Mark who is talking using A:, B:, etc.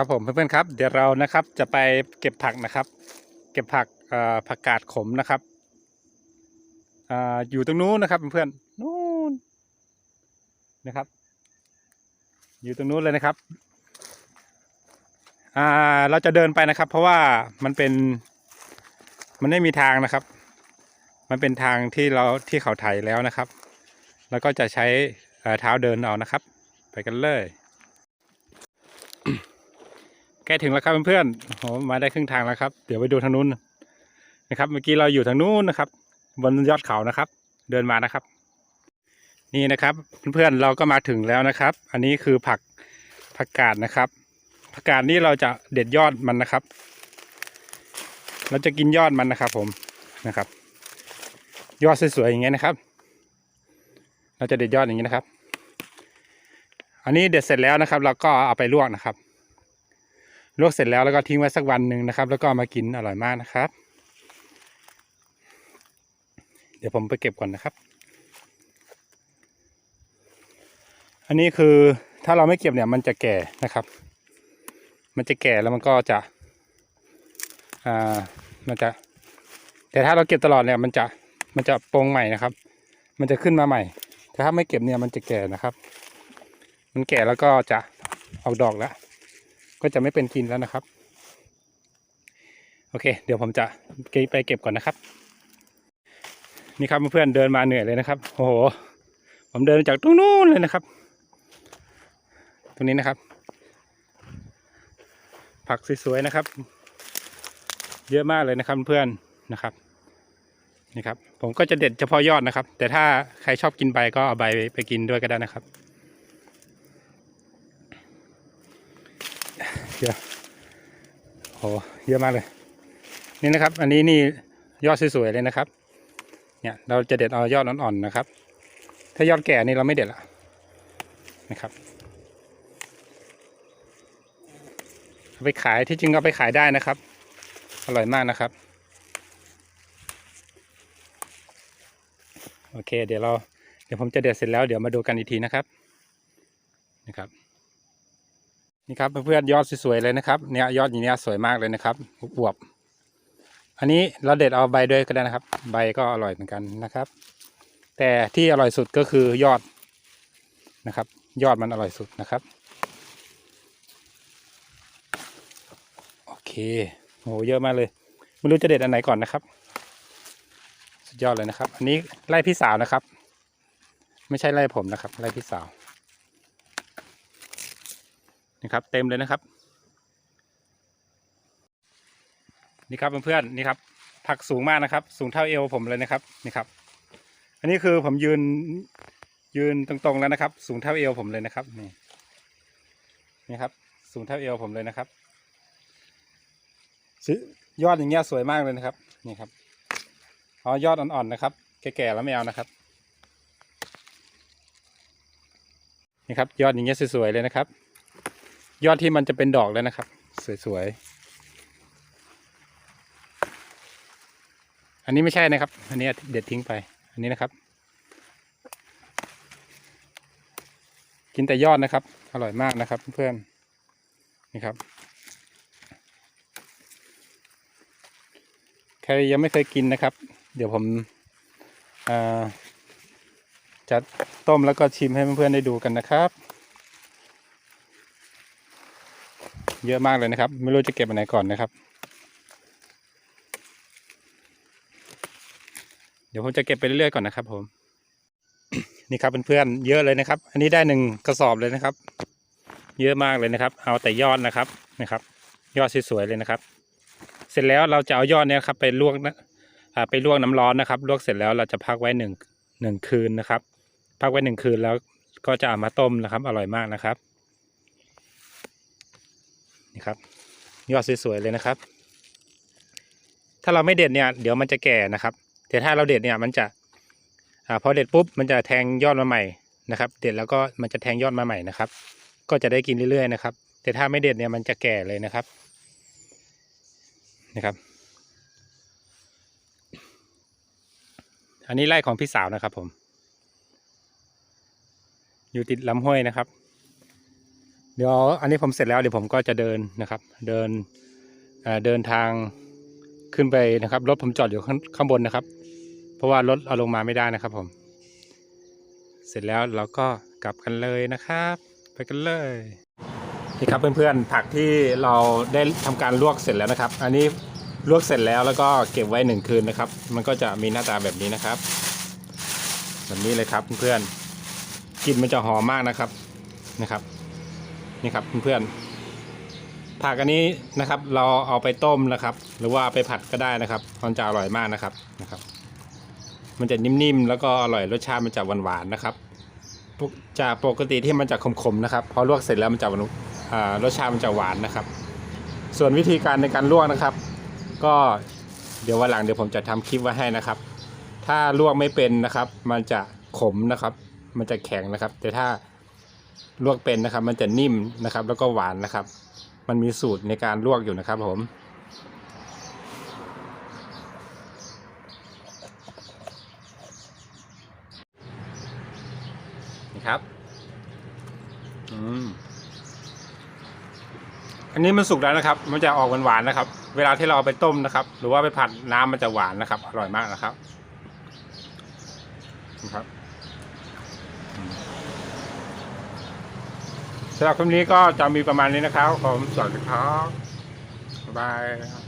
A: ครับผมเพื่อนๆครับ เดี๋ยวเรานะครับจะไปเก็บผักนะครับ เก็บผักผักกาดขมนะครับออยู่ตรงนู้นนะครับเพื่อนๆนู้นนะครับ อยู่ตรงนู้นเลยนะครับเราจะเดินไปนะครับ เพราะว่ามันเป็นมันไม่มีทางนะครับ มันเป็นทางที่เราที่เขาไถแล้วนะครับ แล้วก็จะใช้เอ่อเท้าเดินเอานะครับ ไปกันเลย ใกล้ถึงแล้วครับเพื่อนๆโหมาได้ครึ่งทางแล้วครับ เดี๋ยวไปดูทางนู้นนะครับ เมื่อกี้เราอยู่ทางนู้นนะครับ บนยอดเขานะครับ เดินมานะครับ นี่นะครับเพื่อนๆเราก็มาถึงแล้วนะครับ อันนี้คือผักผักกาดนะครับผักกาดนี่เราจะเด็ดยอดมันนะครับ เราจะกินยอดมันนะครับ ผมนะครับ ยอดสวยๆอย่างเงี้ยนะครับ เราจะเด็ดยอดอย่างนี้นะครับ อันนี้เด็ดเสร็จแล้วนะครับ เราก็เอาไปลวกนะครับ ลวกเสร็จแล้วแล้วก็ทิ้งไว้สักวันหนึ่งนะครับ แล้วก็มากินอร่อยมากนะครับ เดี๋ยวผมไปเก็บก่อนนะครับ อันนี้คือถ้าเราไม่เก็บเนี่ยมันจะแก่นะครับ มันจะแก่แล้วมันก็จะอ่ามันจะ แต่ถ้าเราเก็บตลอดเนี่ยมันจะมันจะโปร่งใหม่นะครับ มันจะขึ้นมาใหม่ แต่ถ้าไม่เก็บเนี่ยมันจะแก่นะครับ มันแก่แล้วก็จะออกดอกแล้ว ก็จะไม่เป็นกินแล้วนะครับ โอเค เดี๋ยวผมจะไปเก็บก่อนนะครับ นี่ครับเพื่อนเดินมาเหนื่อยเลยนะครับโอ้โหผมเดินจากตรงนู้นเลยนะครับ ตรงนี้นะครับ ผักสวยๆนะครับ เยอะมากเลยนะครับเพื่อนนะครับนี่ครับ ผมก็จะเด็ดเฉพาะยอดนะครับ แต่ถ้าใครชอบกินใบก็เอาใบไปกินด้วยก็ได้นะครับ เยอะโหเยอะมากเลย นี่นะครับ อันนี้นี่ยอดสวยๆเลยนะครับ เนี่ยเราจะเด็ดเอายอดอ่อนๆนะครับ ถ้ายอดแก่นี่เราไม่เด็ดละนะครับเอาไปขายที่จริงก็เอาไปขายได้นะครับ อร่อยมากนะครับ โอเค เดี๋ยวเราเดี๋ยวผมจะเด็ดเสร็จแล้วเดี๋ยวมาดูกันอีกทีนะครับนะครับ นี่ครับเพื่อนๆยอดสวยๆเลยนะครับเนี่ยยอดอย่างเนี้ยสวยมากเลยนะครับอวบอันนี้เราเด็ดเอาใบด้วยก็ได้นะครับ ใบก็อร่อยเหมือนกันนะครับ แต่ที่อร่อยสุดก็คือยอดนะครับ ยอดมันอร่อยสุดนะครับโอเคโหเยอะมากเลยไม่รู้จะเด็ดอันไหนก่อนนะครับ สุดยอดเลยนะครับ อันนี้ไล่พี่สาวนะครับ ไม่ใช่ไล่ผมนะครับไล่พี่สาว นี่ครับ เต็มเลยนะครับ นี่ครับเพื่อนๆนี่ครับ ผักสูงมากนะครับ สูงเท่าเอวผมเลยนะครับนี่ครับ อันนี้คือผมยืนยืนตรงๆแล้วนะครับ สูงเท่าเอวผมเลยนะครับนี่นี่ครับ สูงเท่าเอวผมเลยนะครับซื้อยอดอย่างเงี้ยสวยมากเลยนะครับนี่ครับอ๋อยอดอ่อนๆนะครับ แก่ๆแล้วไม่เอานะครับนี่ครับ ยอดอย่างเงี้ยสวยๆเลยนะครับ ยอดที่มันจะเป็นดอกเลยนะครับ สวยๆ อันนี้ไม่ใช่นะครับ อันนี้เด็ดทิ้งไป อันนี้นะครับ กินแต่ยอดนะครับ อร่อยมากนะครับเพื่อนๆนี่ครับ ใครยังไม่เคยกินนะครับ เดี๋ยวผมอ่าจะต้มแล้วก็ชิมให้เพื่อนๆได้ดูกันนะครับ เยอะมากเลยนะครับ ไม่รู้จะเก็บอันไหนก่อนนะครับ เดี๋ยวผมจะเก็บไปเรื่อยๆก่อนนะครับ ผม นี่ครับเพื่อนๆเยอะเลยนะครับ อันนี้ได้หนึ่งกระสอบเลยนะครับ เยอะมากเลยนะครับ เอาแต่ยอดนะครับนะครับ ยอดสวยๆเลยนะครับ เสร็จแล้วเราจะเอายอดเนี้ยครับ ไปลวกนะอ่าไปลวกน้ำร้อนนะครับลวกเสร็จแล้วเราจะพักไว้หนึ่งหนึ่งคืนนะครับ พักไว้หนึ่งคืนแล้วก็จะเอามาต้มนะครับ อร่อยมากนะครับ นี่ครับยอดสวยๆเลยนะครับ ถ้าเราไม่เด็ดเนี่ยเดี๋ยวมันจะแก่นะครับ แต่ถ้าเราเด็ดเนี่ยมันจะอ่าพอเด็ดปุ๊บมันจะแทงยอดมาใหม่นะครับ เด็ดแล้วก็มันจะแทงยอดมาใหม่นะครับ ก็จะได้กินเรื่อยๆนะครับ แต่ถ้าไม่เด็ดเนี่ยมันจะแก่เลยนะครับนะครับ อันนี้ไร่ของพี่สาวนะครับผม อยู่ติดลำห้วยนะครับ เดี๋ยวอันนี้ผมเสร็จแล้วเดี๋ยวผมก็จะเดินนะครับ เดินเดินทางขึ้นไปนะครับ รถผมจอดอยู่ข้างางบนนะครับ เพราะว่ารถเอาลงมาไม่ได้นะครับผม เสร็จแล้วเราก็กลับกันเลยนะครับ ไปกันเลยนี่ครับเพื่อนๆผักที่เราได้ทำการลวกเสร็จแล้วนะครับ อันนี้ลวกเสร็จแล้วแล้วก็เก็บไว้หนึ่งคืนนะครับ มันก็จะมีหน้าตาแบบนี้นะครับ แบบนี้เลยครับเพื่อนๆกลิ่นมันจะหอมมากนะครับนะครับ นี่ครับเพื่อนๆผักอันนี้นะครับ เราเอาไปต้มนะครับ หรือว่าาไปผัดก็ได้นะครับมันจะอร่อยมากนะครับนะครับ มันจะนิ่มๆแล้วก็อร่อยรสชาติมันจะหวานๆนะครับปกจากปกติที่มันจะขมๆนะครับ พอลวกเสร็จแล้วมันจะหวานอ่ารสชาติมันจะหวานนะครับ ส่วนวิธีการในการลวกนะครับ ก็เดี๋ยววันหลังเดี๋ยวผมจะทำคลิปไว้ให้นะครับ ถ้าลวกไม่เป็นนะครับ มันจะขมนะครับ มันจะแข็งนะครับ แต่ถ้า ลวกเป็นนะครับ มันจะนิ่มนะครับ แล้วก็หวานนะครับ มันมีสูตรในการลวกอยู่นะครับผมนี่ครับอืมอันนี้มันสุกแล้วนะครับ มันจะออกหวานๆนะครับ เวลาที่เราเอาไปต้มนะครับ หรือว่าไปผัดน้ำมันจะหวานนะครับ อร่อยมากนะครับนะครับ สำหรับคลิปนี้ก็จะมีประมาณนี้นะครับผมสวัสดีครับบ๊ายบาย